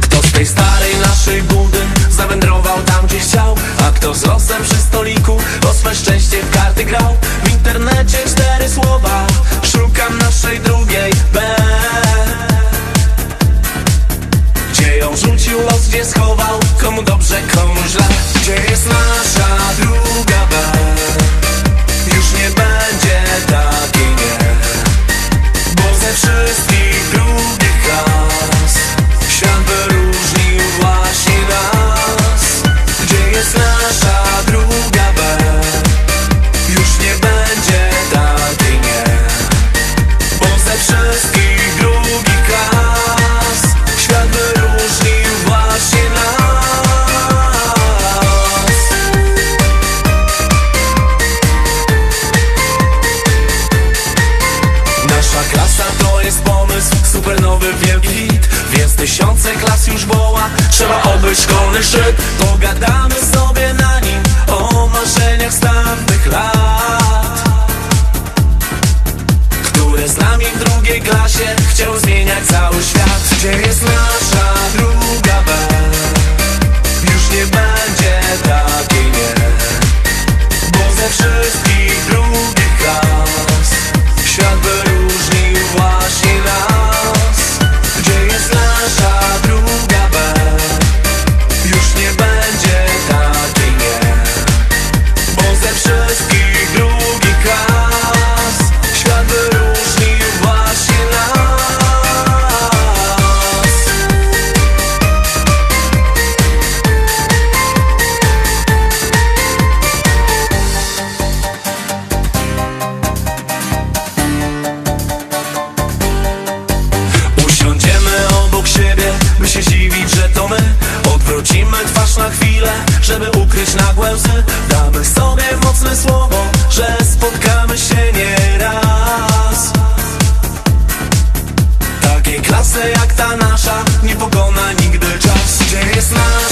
Kto z tej starej naszej budy zawędrował tam gdzie chciał A kto z losem przy stoliku o swe szczęście w karty grał? W internecie cztery słowa Szukam naszej drugiej B. Gdzie ją rzucił los, gdzie schował Komu dobrze, komu źle? Gdzie jest nasza tysiące klas już woła, trzeba obejść szkolny szczyt Pogadamy sobie na nim o marzeniach z tamtych lat. Które z nami w drugiej klasie chciał zmieniać cały świat. Gdzie jest nasza Klasy jak ta nasza. Nie pokona nigdy czas Gdzie jest nasza